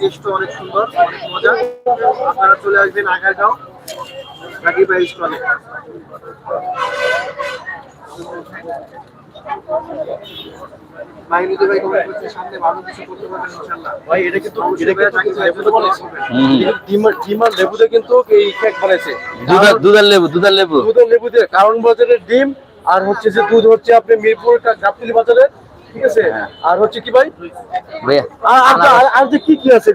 টেস্টও অনেক সুন্দর অনেক মজা। আপনারা চলে আসবেন আগারগাঁও রাকিব ভাই স্টলে ভাই যদি ভাই কমেন্ট করছে সামনে ভালো কিছু করতে পারবেন ইনশাআল্লাহ। ভাই এটা কিন্তু এই কেক বানাইছে। দুধের দুধের লেবু দুধের লেবু। দুধের লেবু দিয়ে কারণ বাজারের ডিম আর হচ্ছে যে দুধ হচ্ছে আপনি মিরপুর গাবতলি বাজারে ঠিক আছে? হ্যাঁ। আর হচ্ছে কি ভাই? ভাইয়া আর- আর যে কি কি আছে?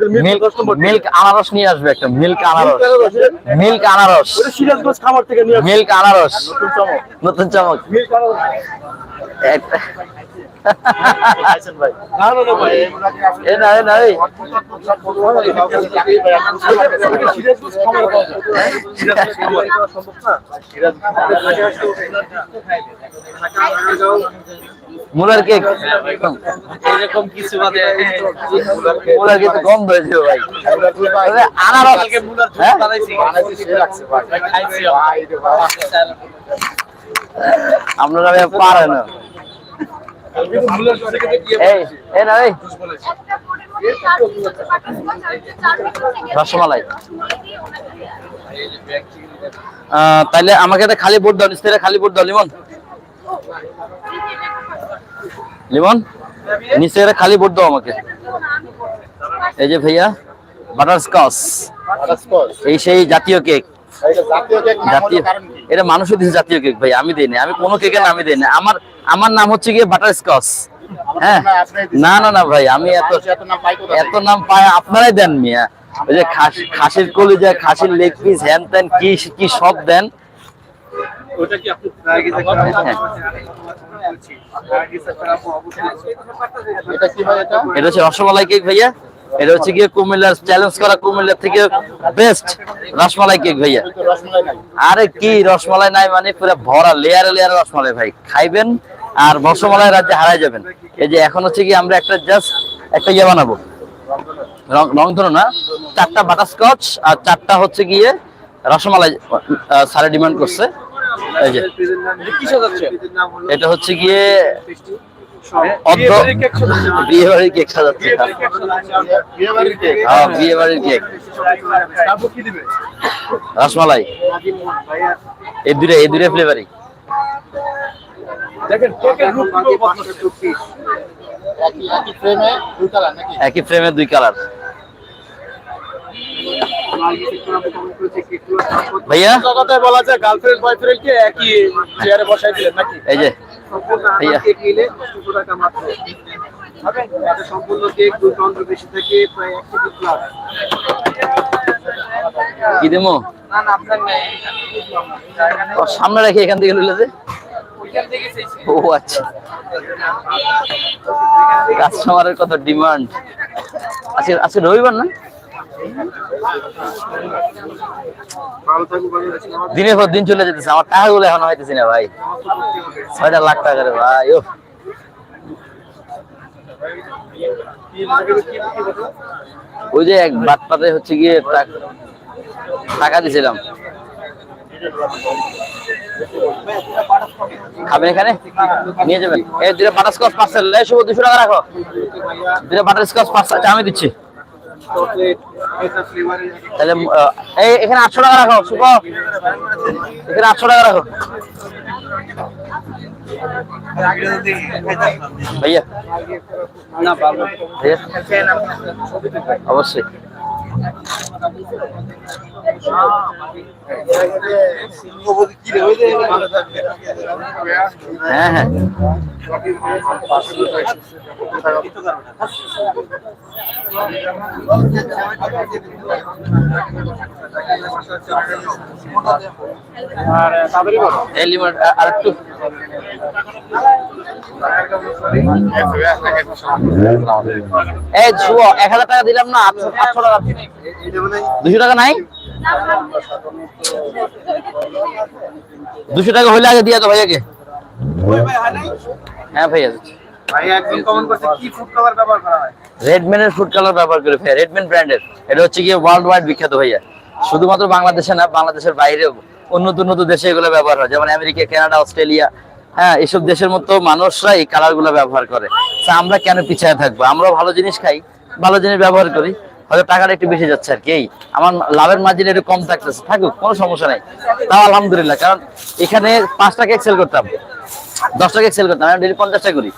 মিল্ক আনারস নিয়ে আসবে একটা মিল্ক আনারস। মিল্ক মিল্ক আনারস। ওটা সিরাজগঞ্জ খামার থেকে নিয়ে মিল্ক আনারস। নতুন চমক। নতুন চমক। মিল্ক আনারস। একটা- ভাই না না না ভাই। এ না এ না এই। সিরাজগঞ্জ মুলার কেক। এরকম কিছু মানে মুলার কেক গন্ধ হয়েছে ভাই। আরে আনারস। হ্যাঁ? আপনারা ভাই পারেন না। এই এ না এই। রসমালাই। আহ, তাইলে আমাকে খালি বোর্ড দাও নিচে খালি বোর্ড দাও লিমন। লিমন, নিচে একটা খালি বোর্ড দাও আমাকে। এই যে ভাইয়া বাটার স্কচ এই সেই জাতীয় কেক এটা জাতীয় কেক ভাই, আমি আমি কোনো কেকের আমার আমার নাম হচ্ছে গিয়ে বাটার স্কচ হ্যাঁ? না না না ভাই, আমি এত এত নাম পায় আপনারাই দেন মিয়া ওই যে খাস- খাসির কলিজা, খাসির লেগ পিস হ্যান কি কি সব দেন। ওটা কি আপনি এটা কি ভাই এটা? এটা হচ্ছে রসমালাই কেক ভাইয়া। এটা হচ্ছে গিয়ে কুমিল্লার চ্যালেঞ্জ করা কুমিল্লা থেকে বেস্ট রসমালাই কেক ভাইয়া। আরে কি রসমালাই নাই মানে পুরো ভরা লেয়ারে লেয়ারে রসমালাই ভাই। খাইবেন আর রসমালাই রাজ্যে হারাই যাবেন। এই যে এখন হচ্ছে কি আমরা একটা জাস্ট একটা ইয়ে বানাবো। রং ধরো না? চারটা বাটারস্কচ আর চারটা হচ্ছে গিয়ে রসমালাই স্যারে ডিমান্ড করছে। এই যে এটা হচ্ছে গিয়ে বিয়ে বাড়ির কেক সাজাচ্ছে। বিয়ে বাড়ির কেক। হ্যাঁ বিয়ে বাড়ির কেক তারপর কি দিবে রসমালাই এই দুটো এই। একই একই ফ্রেমে দুই কালার ভাইয়া? কথায় বলা যায় গার্লফ্রেন্ড বয়ফ্রেন্ড কে একই চেয়ারে বসাই দিলেন নাকি? এই যে। ভাইয়া। কেক নিলে দুশো টাকা মাত্র। এটা সম্পূর্ণ কেক দুই পাউন্ডের বেশি থেকে প্রায় এক কেজি প্লাস কি দেবো? না না আপনার নেই। সামনে রাখি এখান থেকে লইলে যে? ও আচ্ছা। কাস্টমারের কত ডিমান্ড আজকে আজকে রবিবার না? দিনের পর দিন চলে যেতেছে, আমার টাকাগুলো এখন হইতেছি না ভাই। ছয়টা লাখ টাকা রে ভাই ও ওই যে এক বাটপাতে হচ্ছে গিয়ে টাকা দিছিলাম। খাবেন এখানে? নিয়ে যাবেন। এই দুটো বাটার স্কচ পার্সেল শুভ দুশো টাকা রাখো। দুটো বাটার স্কচ পার্সেল আমি দিচ্ছি। তাহলে এই এখানে আটশো টাকা রাখো শুভ। এখানে আটশো টাকা রাখো। ভাইয়া। না অবশ্যই। হ্যাঁ হ্যাঁ। এক হাজার টাকা দিলাম না আটশো টাকা দুশো টাকা নাই? দুশো টাকা হইলে আগে তো ভাইয়াকে। হ্যাঁ ভাইয়া শুধুমাত্র বাংলাদেশে না, বাংলাদেশের বাইরেও উন্নত উন্নত দেশে এগুলো ব্যবহার হয়। যেমন আমেরিকা, কানাডা, অস্ট্রেলিয়া হ্যাঁ এইসব দেশের মতো মানুষরা এই কালার ব্যবহার করে। আমরা কেন পিছিয়ে থাকব? আমরাও ভালো জিনিস খাই, ভালো জিনিস ব্যবহার করি। হয়তো টাকাটা একটু বেশি যাচ্ছে আর কি। আমার লাভের মার্জিন একটু কম থাকতেছে। থাকুক, কোনো সমস্যা নাই। তাও আলহামদুলিল্লাহ, কারণ এখানে পাঁচ টাকা সেল করতাম। দশ টাকা সেল করতাম, আমি ডেলি পঞ্চাশ টাকা করি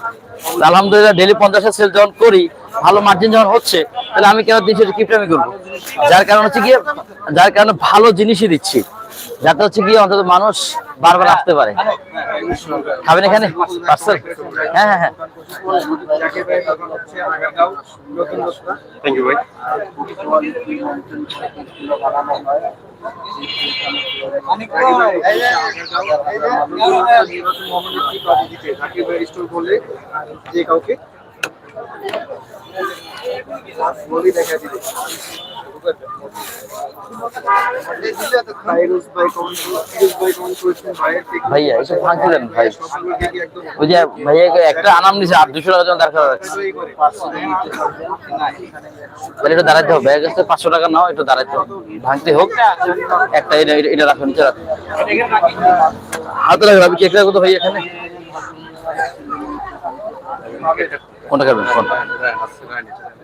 আলহামদুলিল্লাহ ডেলি পঞ্চাশটা সেল যখন করি, ভালো মার্জিন যখন হচ্ছে, তাহলে আমি কেন দিচ্ছি কিপটা আমি করব? যার কারণ হচ্ছে কি যার কারণে ভালো জিনিসই দিচ্ছি। যাতে হচ্ছে গিয়ে অন্তত মানুষ বারবার আসতে পারে। খাবেন এখানে? পার্সেল? হ্যাঁ হ্যাঁ হ্যাঁ। যে ভাইয়া, এসব ফাঁক দিলেন ভাই। ওই যে ভাইয়াকে একটা আনাম নিছে, আর দুশো টাকা জন দরকার রাখছে। তাহলে একটু দাঁড়াইতে হবে এক কাছে পাঁচশো টাকা নাও, একটু দাঁড়াইতে হবে। ভাঙতে হোক, একটা এটা এটা রাখুন নিচে রাখুন। হাতে রাখবেন আমি কেক রাখব তো ভাই এখানে? কোনটা খাবেন? কোনটা?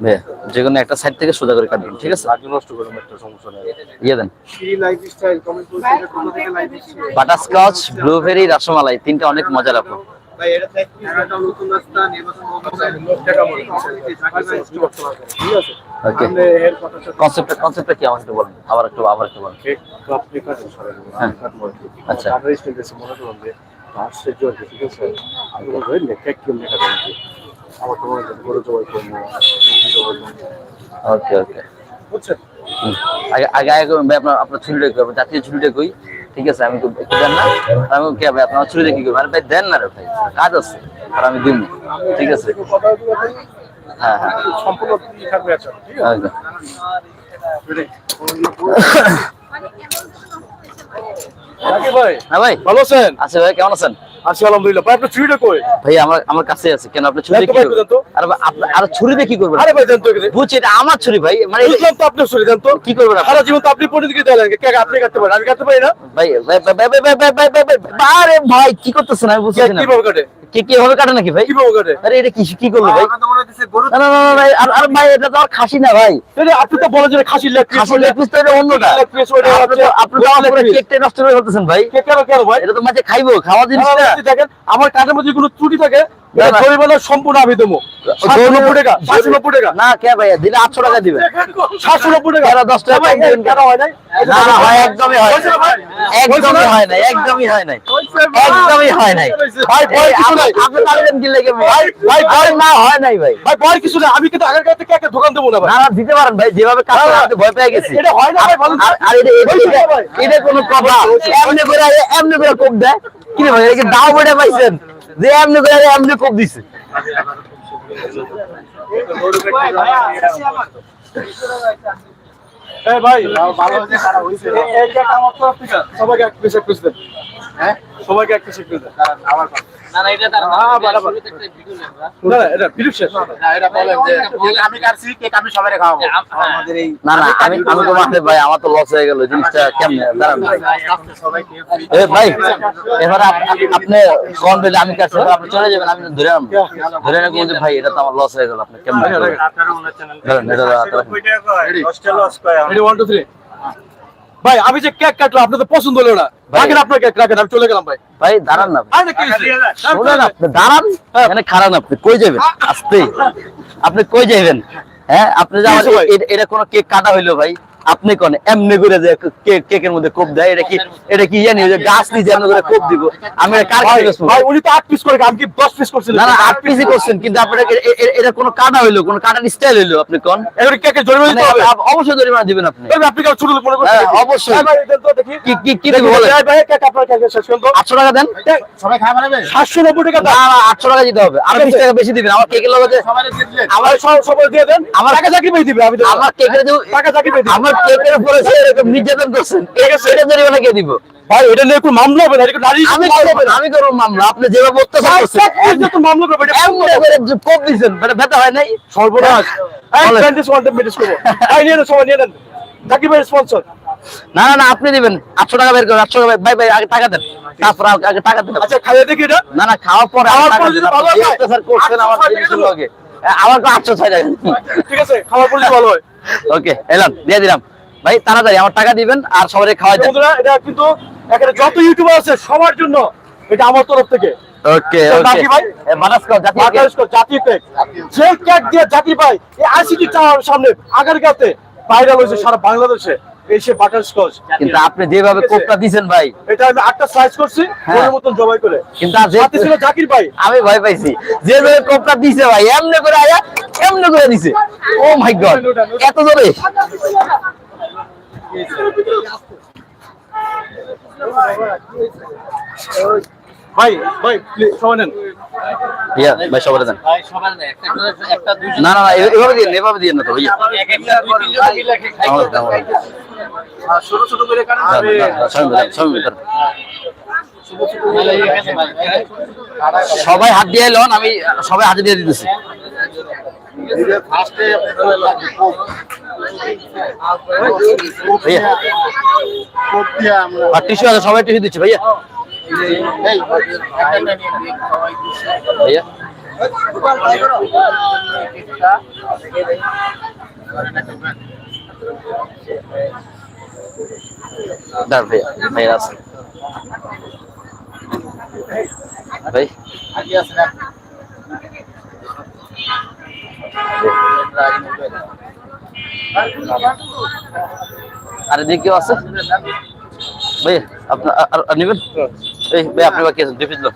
ভাইয়া যে কোনো একটা সাইড থেকে সোজা করে কাটবেন ঠিক আছে? নষ্ট করুন একটা সমস্যা নেই। ইয়ে দেন। ফ্রি লাইফস্টাইল কমেন্ট করছে এটা কোথা থেকে লাইভ দিচ্ছে বাটারস্কচ ব্লুবেরি রসমালাই তিনটা অনেক মজার আপু। ভাই এটা দেখ একটা নতুন রাস্তা নির্বাচন ভবন টাকা ঠিক আছে? ওকে। আমরা কনসেপ্টটা কি আমাকে বলেন? আবার একটু আবার একটু বলেন। কেক আপনি কাটেন সরাই হ্যাঁ। আচ্ছা। আপনার স্টাইল মনে করুন যে ঠিক আছে? আমি আমার তো গরু জবাই করব ওকে ওকে। বুঝছেন? হুম। আগে আগে আগে ভাই আপনার আপনার ছুরিটা কই? জাতীয় ছুরিটা কই? ঠিক আছে আমি তো একটু দেন না। আমি কে ভাই আপনার ছুরিটা কি করব আরে ভাই দেন না রে ভাই কাজ আছে আর আমি দিব ঠিক আছে? হ্যাঁ হ্যাঁ। সম্পূর্ণ থাকবে আচ্ছা ঠিক আছে? ওকে রাকিব ভাই হ্যাঁ ভাই। ভালো আছেন? আচ্ছা ভাই কেমন আছেন? আছি আলহামদুলিল্লাহ। ভাই আপনার ছুরিটা কই? ভাই আমার আমার কাছে আছে। কেন আপনি ছুরি কি ভাই, করবেন দেন তো। আর ছুরি দিয়ে কি করবেন? আরে ভাই দেন বুঝছি এটা আমার ছুরি ভাই মানে বুঝলাম তো আপনার ছুরি দেন কি করবেন সারা জীবন তো আপনি পরিচিত দিলেন কেক আপনি কাটতে পারেন? আমি কাটতে পারি না? ভাই ভাই ভাই ভাই ভাই ভাই ভাই ভাই ভাই ভাই আরে ভাই কি করতেছেন? আমি বুঝছি না। কীভাবে কাটে? কি কি ভাবে কাটে নাকি ভাই? কীভাবে কাটে? আরে এটা কি কি করল ভাই? আমরা তো মনে হচ্ছে গরু না না না না, ভাই আর আর ভাই এটা তো আর খাসি না ভাই। আপনি তো বলেন যে খাসির লেগ পিস খাসি লেগ পিস তো এটা অন্যটা আপনি তো- আমার কেকটা নষ্ট করে ফেলতেছেন ভাই? কেন কেন ভাই? এটা তো মাঝে খাইবো খাওয়া জিনিস দেখেন আমার কাজের মধ্যে কোনো ত্রুটি থাকে। সম্পূর্ণ আমি দেবো। টাকা সাতশো টাকা। না কে ভাইয়া দিলে আটশো টাকা দিবে সাতশো টাকা। দশ টাকা হয় না হয় একদমই হয়? একদমই হয় নাই একদমই হয় নাই একদমই হয় নাই। ভাই, ভয় কিছু নাই। আপনি পারবেন কি লেগে ভাই, ভাই, ভাই না হয় নাই ভাই। ভাই ভয় কিছু না আমি কিন্তু আগের কাছে কেকের দোকান দেবো না ভাই। না না দিতে পারেন ভাই যেভাবে কাজ করে ভয় পেয়ে গেছি এটা হয় না ভাই, আর- আর এটা এটা- এটা- কোনো কথা এমনি করে এমনি করে কোপ দেয়। কি ভাই এটা কি দাও বইটা পাইছেন? যে এমনি করে এমনি কোপ দিছে। এই ভাই ভালো হয়েছে খারাপ হয়েছে। এই কেক আমার তরফ সবাইকে এক পিস এক পিস দেন। হ্যাঁ? সবাইকে এক পিস এক পিস দেন। আবার আপনি আমি চলে যাবেন আমি ধরে ধরে রাখব ভাই এটা তো আমার লস হয়ে গেল আপনি কেমন ভাই আমি যে কেক কাটলাম আপনাদের পছন্দ হলো না। আগে রাখেন আপনার কেক রাখেন আমি চলে গেলাম ভাই। ভাই দাঁড়ান না আরে না, কি? শোনেন আপনি দাঁড়ান। এখানে খারান আপনি কই যাবেন? আসতে আপনি কই যাবেন? হ্যাঁ আপনি যে এটা কোনো কেক কাটা হইল ভাই। আপনি কোন এমনি করে যে কেক কেকের মধ্যে কোপ দেয় এটা কি এটা কি জানি ওই যে গাছ যে এমনি করে কোপ দিব? আমি কার ভাই, কাছে বেচবো? ভাই উনি তো আট পিস করে আমি কি দশ পিস করছিলাম না না আট পিসি করছেন কিন্তু আপনার এ- এটা কোনো কাটা হইল কোনো কাটার স্টাইল হইল আপনি কোন? এবারে কেকের জরিমানা মানে দিতে হবে। অবশ্যই জরিমানা দিবেন আপনি। আপনি কেন ছোট লোক মনে করছেন অবশ্যই। ভাই, দেন তো দেখি। কি কি কি বলেন? ভাই, ভাই, কেক আপনার কেক শেষ করুন তো। আটশো টাকা দেন? সবাই পারবে সাতশো নব্বই টাকা না না আটশো টাকা দিতে হবে। আর বিশ টাকা বেশি দিবেন। আমার কেকের লগে সবাই দিয়ে দিলেন। আমার সব সবাই দিয়ে দেন। আমার টাকা চাকরি পেয়ে দিবে আমি। আমার কেকের টাকা চাকরি পেয়ে দিবে আমার আমার উপরে এরকম নির্যাতন করছেন এটা জরিমানা কে দিব? ভাই এটা নিয়ে একটু মামলা হবে না এটা নারী আমি করব না, আমি করব মামলা আপনি যেভাবে অত্যাচার করছেন তো মামলা করবে এটা এমন করে কোপ দিছেন মানে ব্যথা হয় নাই? সর্বনাশ। মেডিস করব। স্পন্সর না আপনি দিবেন। আটশো টাকা বের করেন আটশো টাকা ভাই ভাই আগে টাকা দেন। তারপর আগে টাকা দেন। আচ্ছা খাইয়ে দেখি এটা। না না খাওয়ার পরে খাওয়ার পরে করছেন আমার লগে। আমার তো আটশো ছয় টাকা। ঠিক আছে খাবার পড়লে ভালো হয়। ওকে এলাম দিয়ে দিলাম। ভাই তাড়াতাড়ি আমার টাকা দিবেন আর সবাই খাওয়া যাবে বন্ধুরা এটা কিন্তু এখানে যত ইউটিউবার আছে সবার জন্য এটা আমার তরফ থেকে। ওকে ওকে। বাকি ভাই? বানাসকো জাতি। বাংলাদেশ জাতীয় কেক যে কেক দিয়ে জাতি ভাই এই আইসিটি টাওয়ার সামনে আগারগাতে ভাইরাল হয়েছে সারা বাংলাদেশে। এই সে বাটার স্কচ কিন্তু আপনি যেভাবে কোপটা দিছেন ভাই। এটা আমি আটটা স্লাইস করছি হ্যাঁ। ওর মতন জবাই করে। কিন্তু সাথে ছিল জাকির ভাই। আমি ভয় পাইছি। যে যে কোপটা দিছে ভাই এমনি করে আয়া এমনি করে দিছে। ও মাই গড এত জোরে? ভাই ভাই প্লিজ সবাই নেন। ইয়া ভাই সবাই দেন। ভাই সবার না একটা একটা দুইজন না এভাবে দিয়ে এভাবে দিয়ে না তো ভাইয়া। এক একটা দুই তিনজন মিলে খাই ছোট ছোট করে সবাই হাত দিয়ে লন আমি সবাই হাতে দিয়ে দিতেছি। আছে সবাই টিস্যু দিচ্ছে ভাইয়া। ভাইয়া। দাঁড় ভাইয়া ভাইয়া আছে ভাই আগে আছে না আর এদিকে কেউ আছে ভাই আপনার আর- আর- আর নেবেন এই ভাই আপনি বাকি আছেন দুই পিস লোক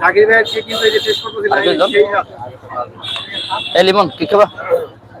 জাকির ভাইয়ের কেক কিন্তু এই যে টেস্ট করতে দিলাম আরেকজন? সেই এই লিমন কি খাবা খাও ওরা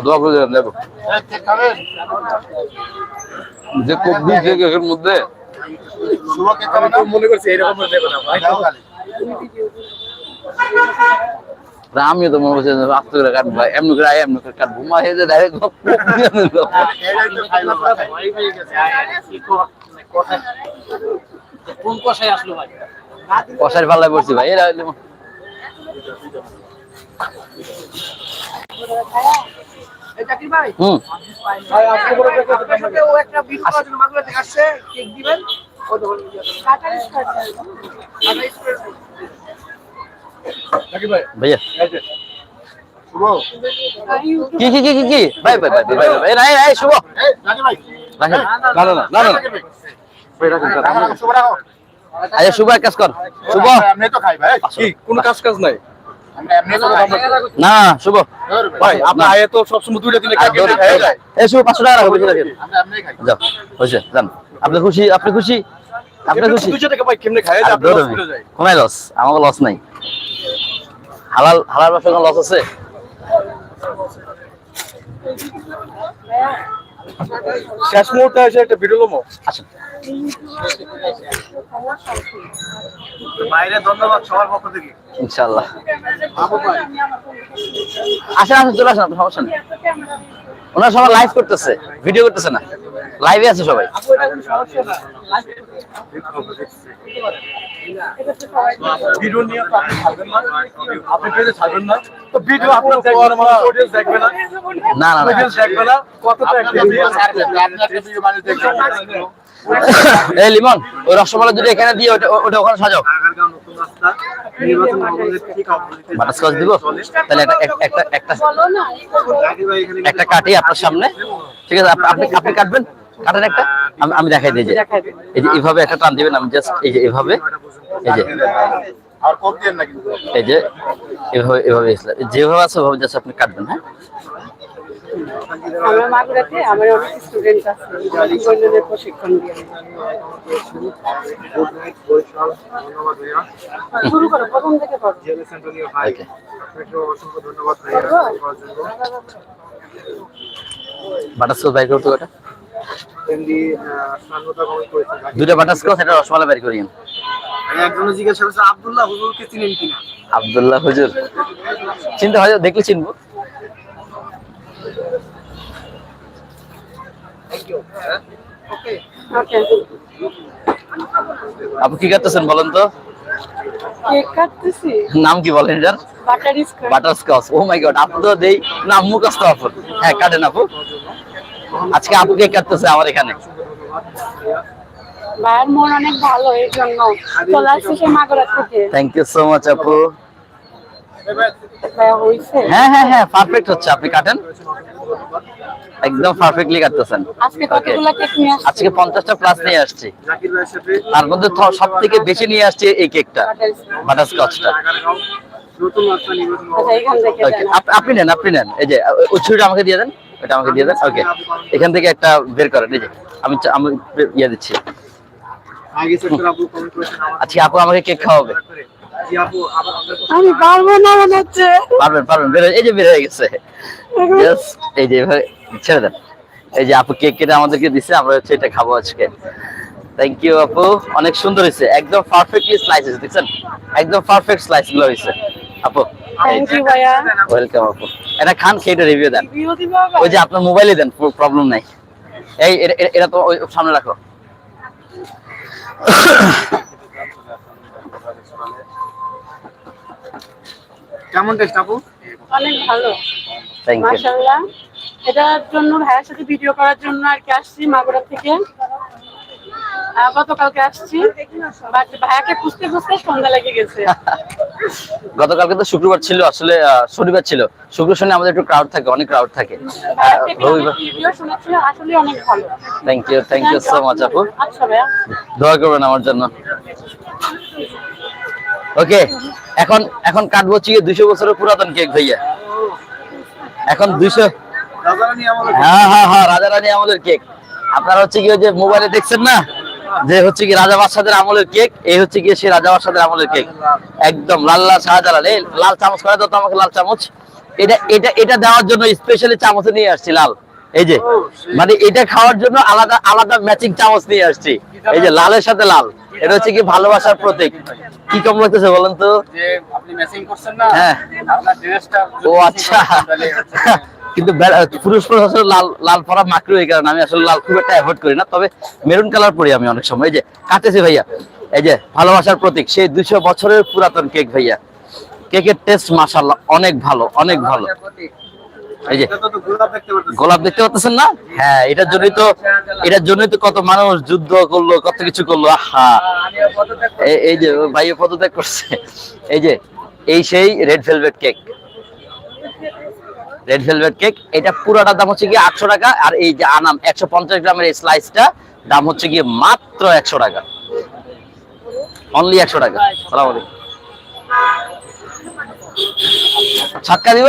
দোয়া করে দিলাম দেখো। যে কোপ দিয়েছে কেকের মধ্যে আমি তো মনে করছি এরকম তা মনে আস্তে করে কাটবো এমনি করে এমনি করে কাটবো। মা হেজে ডাইরেক্ট কোন কষায় আসলো ভাই? পাল্লায় পড়ছি ভাই। এরা হইলো- এই জাকির ভাই হুম ভাই আপনি বলে দেখো আপনার সাথে ও একটা ভিডিও করার জন্য মাগুরা থেকে আসছে কেক দিবেন ও তখন জাকির ভাই ভাইয়া। শুভ কি কি কি কি কি? ভাই ভাই ভাই ভাই ভাই এই এই শুভ এই জাকির ভাই রাখেন না না না না না ভাই ভাই রাখুন, রাখুন। রাখো, রাখো, শুভ রাখো আচ্ছা শুভ এক কাজ কর। শুভ। এমনি তো খাই ভাই। কি কোনো কাজ কাজ নাই? আমরা না শুভ। ভাই আপনার আয়ে তো সবসময় দুইটা এই শুভ পাঁচশো টাকা রাখো বেশি রাখেন। আমরা যাও হয়েছে যান। আপনি খুশি আপনি খুশি? আপনি খুশি? ধরো লস কোনায় লস নাই। হালাল হালাল ব্যবসা লস আছে? শেষ মুহূর্তে এসে একটা ভিডিও লোমো। আসেন। বাইরে ধন্যবাদ সবার পক্ষ থেকে। ইনশাল্লাহ আসেন আসেন চলে আসেন আপনার সমস্যা নেই। ওনারা সবাই লাইভ করতেছে ভিডিও করতেছে না। লাইভে আছে সবাই। ভিডিও নিয়ে আপনি ছাড়বেন না। আপনি পেজে ছাড়বেন না। তো ভিডিও আপনার দেখবে না অডিয়েন্স দেখবে না। না না না। অডিয়েন্স দেখবে না। কতটা একটা ভিডিও ছাড়বেন আপনি এই লিমন ওই রসমালাই যদি এখানে দিয়ে ওটা ওখানে সাজাও। বাটারস্কচ দিব। তাহলে একটা একটা একটা কাটি আপনার সামনে। ঠিক আছে আপনি আপনি কাটবেন। কাটেন একটা। আমি আমি দেখাই দিই যে। এই যে এইভাবে একটা টান দিবেন আমি জাস্ট এই যে এইভাবে এই যে। দিয়ে এই যে এভাবে এভাবে যেভাবে আছে ওভাবে জাস্ট আপনি কাটবেন হ্যাঁ? আমরা মাগুরাতে আমার অনেক স্টুডেন্ট আছে। বৈজ্ঞানিক প্রশিক্ষণ দিয়ে। শুরু করো প্রথম থেকে অসংখ্য ধন্যবাদ বাটারস্কচ বাইর করতে দুইটা বাটারস্কচ এটা রসমালাই বাইর করিয়েন একজনে জিজ্ঞাসা করছে আব্দুল্লাহ হুজুরকে চিনেন কিনা? আব্দুল্লাহ হুজুর। চিনতে হয় দেখলে চিনবো ওকে ওকে আপনি কি কাটতেছেন বলেন তো? নাম কি বলেন এটার? Butterscotch butterscotch oh my god আপনি তো দেই নাম মুখস্থ আপু। হ্যাঁ কাটেন আপু। আজকে আপু কেক কাটতেছে আমার এখানে। ভাইয়ের মন অনেক ভালো এই জন্য। চলে আসছে সে মাগুরা থেকে। থ্যাংক ইউ সো মাচ আপু। হ্যাঁ হ্যাঁ হ্যাঁ পারফেক্ট হচ্ছে আপনি কাটেন। একদম পারফেক্টলি কাটতেছেন। আজকে পঞ্চাশটা প্লাস নিয়ে আসছি। তার মধ্যে সব থেকে বেশি নিয়ে আসছি এই কেকটা বাটার বাটারস্কচটা আচ্ছা। আপনি নেন আপনি নেন। এই যে ওই ছুরিটা আমাকে দিয়ে দেন ওটা আমাকে দিয়ে দেন। ওকে এখান থেকে একটা বের করেন। এই যে আমি আমি ইয়ে দিচ্ছি। আগে সেক্টর আপু কমেন্ট করেছেন আমার আজকে আপু আমাকে কেক খাওয়াবে। আমি পারব না মনে হচ্ছে। পারবেন পারবেন বের এই যে বের হয়ে গেছে। এই যে এভাবে ছেড়ে দেন। এই যে আপু কেক কেটে আমাদেরকে দিছে আমরা হচ্ছে এটা খাব আজকে। থ্যাংক ইউ আপু। অনেক সুন্দর হয়েছে। একদম পারফেক্টলি স্লাইস হয়েছে দেখছেন? একদম পারফেক্ট স্লাইসগুলো হয়েছে। আপু ওয়েলকাম আপু। এটা খান খেয়ে রিভিউ দেন? ওই যে আপনার মোবাইলে দেন প্রবলেম নাই। এই এটা তো সামনে রাখো। কেমন টেস্ট আপু? অনেক ভালো। থ্যাংক ইউ মাশাআল্লাহ। এটার জন্য ভাইয়ের সাথে ভিডিও করার জন্য আর কি আসছি মাগুরা থেকে। গতকালকে আসছি। বাট ভাইয়াকে খুঁজতে খুঁজতে সন্ধ্যা লেগে গেছে। গতকালকে তো শুক্রবার ছিল আসলে শনিবার ছিল। শুক্র শনি আমাদের একটু ক্রাউড থাকে অনেক ক্রাউড থাকে। রবিবার ভিডিও শুনেছি আসলে অনেক ভালো। Thank you thank you so much আপু। আচ্ছা ভাইয়া। দোয়া করবেন আমার জন্য। ওকে এখন এখন কাটবো হচ্ছে দুইশো বছরের পুরাতন কেক ভাইয়া। এখন দুইশো হ্যাঁ হ্যাঁ হ্যাঁ রাজা রানী আমলের কেক। আপনারা হচ্ছে কি ওই যে মোবাইলে দেখছেন না? যে হচ্ছে কি রাজা বাদশাদের আমলের কেক এই হচ্ছে কি সে রাজা বাদশাদের আমলের কেক। একদম লাল লাল শাহজালাল। এই লাল চামচ করে দাও তো আমাকে লাল চামচ। এটা এটা এটা দেওয়ার জন্য স্পেশালি চামচ নিয়ে আসছি লাল। এই যে মানে এটা খাওয়ার জন্য আলাদা আলাদা ম্যাচিং চামচ নিয়ে আসছি। এই যে লালের সাথে লাল। এটা হচ্ছে কি ভালোবাসার প্রতীক। কি কম লাগতেছে বলেন তো? হ্যাঁ। ও আচ্ছা। কিন্তু পুরুষ পুরুষ আসলে লাল লাল পরা মাকড়ু এই কারণে আমি আসলে লাল খুব একটা অ্যাভয়েড করি না। তবে মেরুন কালার পরি আমি অনেক সময়। এই যে কাটেছি ভাইয়া। এই যে ভালোবাসার প্রতীক সেই দুশো বছরের পুরাতন কেক ভাইয়া। কেকের টেস্ট মাশাল্লাহ অনেক ভালো অনেক ভালো। এই যে গোলাপ দেখতে পাচ্ছেন না? হ্যাঁ এটার জন্যই তো এটার জন্যই তো কত মানুষ যুদ্ধ করল কত কিছু করল আহা। এই- যে ও ভাইয়া পদত্যাগ করছে। এই যে এই সেই red velvet cake red velvet cake এটা পুরোটার দাম হচ্ছে গিয়ে আটশো টাকা আর এই যে আনাম একশো পঞ্চাশ গ্রামের এই স্লাইসটা দাম হচ্ছে গিয়ে মাত্র একশো টাকা। অনলি একশো টাকা। সালাম আলাইকুম। ছক্কা দিব?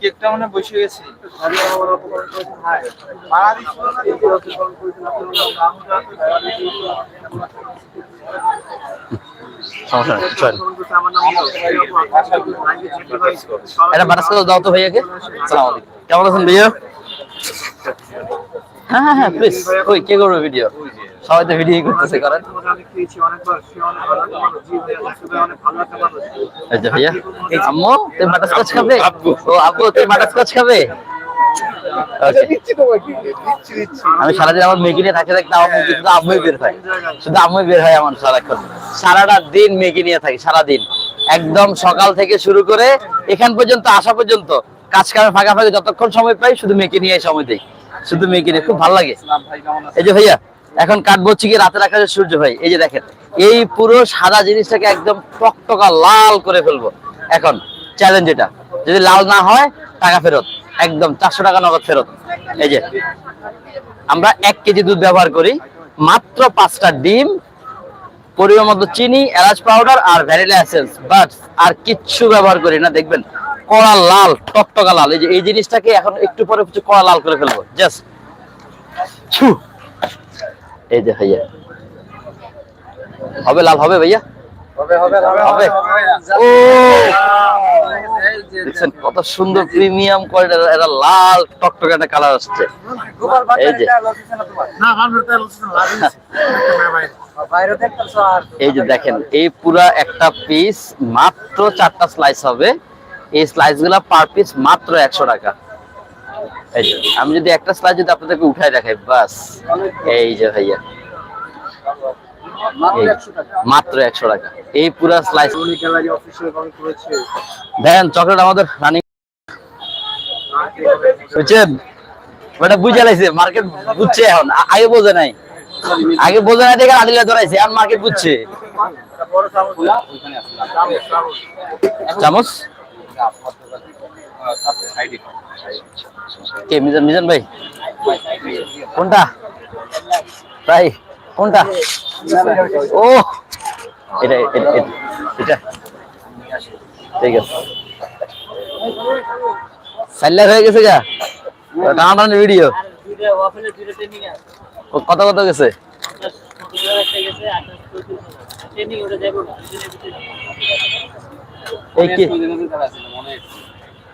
কেকটা মানে বসে গেছে। এটা করে দাও তো ভাইয়াকে। সালাম আলাইকুম। কেমন আছেন ভাইয়া? হ্যাঁ হ্যাঁ হ্যাঁ প্লিজ ওই কে করবে ভিডিও সবাই তো ভিডিও করতেছে করেন। জি ভাইয়া আম্মু তুমি বাটাস স্কচ খাবে? ও আব্বু তুমি বাটাস স্কচ খাবে? আমি সারাদিন আমার মেগি নিয়ে থাকতে থাকতে আমার দিয়ে শুধু আম্মুই বের হয়। শুধু আম্মুই বের হয় আমার সারাক্ষণ। সারাটা দিন মেগি নিয়ে থাকি সারাদিন। একদম সকাল থেকে শুরু করে এখান পর্যন্ত আসা পর্যন্ত। কাজ কামে ফাঁকা ফাঁকা যতক্ষণ সময় পাই শুধু মেয়েকে নিয়ে সময় দেই। শুধু মেয়ে নিয়ে খুব ভালো লাগে। এই যে ভাইয়া এখন কাটবো হচ্ছে কি রাতের আকাশে সূর্য ভাই, এই যে দেখেন, এই পুরো সাদা জিনিসটাকে একদম টকটকা লাল করে ফেলব। এখন চ্যালেঞ্জ এটা, যদি লাল না হয়, টাকা ফেরত, একদম চারশো টাকা নগদ ফেরত। এই যে, আমরা এক কেজি দুধ ব্যবহার করি, মাত্র পাঁচটা ডিম, পরিমাণ মতো চিনি, এলাচ পাউডার আর ভ্যানিলা এসেন্স বাট আর কিচ্ছু ব্যবহার করি না, দেখবেন, কড়া লাল, টকটকা লাল, এই যে, এই জিনিসটাকে এখন একটু পরে কড়া লাল করে ফেলব জাস্ট এই যে ভাইয়া। হবে লাল হবে ভাইয়া? হবে হবে হবে। ও! দেখছেন কত সুন্দর প্রিমিয়াম কোয়ালিটির এটা লাল টকটকে একটা কালার আসছে। এই যে। এই যে দেখেন এই পুরা একটা পিস মাত্র চারটা স্লাইস হবে। এই স্লাইসগুলা পার পিস মাত্র একশো টাকা। এই যে আমি যদি একটা স্লাইস যদি আপনাদেরকে উঠাই দেখাই বাস এই যে ভাইয়া। মাত্র এই, 100 টাকা। মাত্র একশো টাকা। এই পুরা স্লাইস করেছে। দেন চকলেট আমাদের রানিং বুঝছেন? ওটা বুঝে লাইছে মার্কেট বুঝছে এখন। আগে বোঝে নাই। আগে বোঝে নাই দেখে আদিলা ধরাইছে এখন মার্কেট বুঝছে। বড় চামচ? ওইখানে আছে চামচ। কে, মিজান মিজান ভাই? কোনটা? ভাই, কোনটা? ও! এটা এটা ঠিক আছে। সাল্লা হয়ে গেছে গা? টানাটানি ভিডিও কত কত গেছে? এই কি?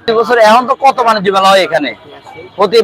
বছর এখন তো কত মানুষ জীবন হয় এখানে? প্রতি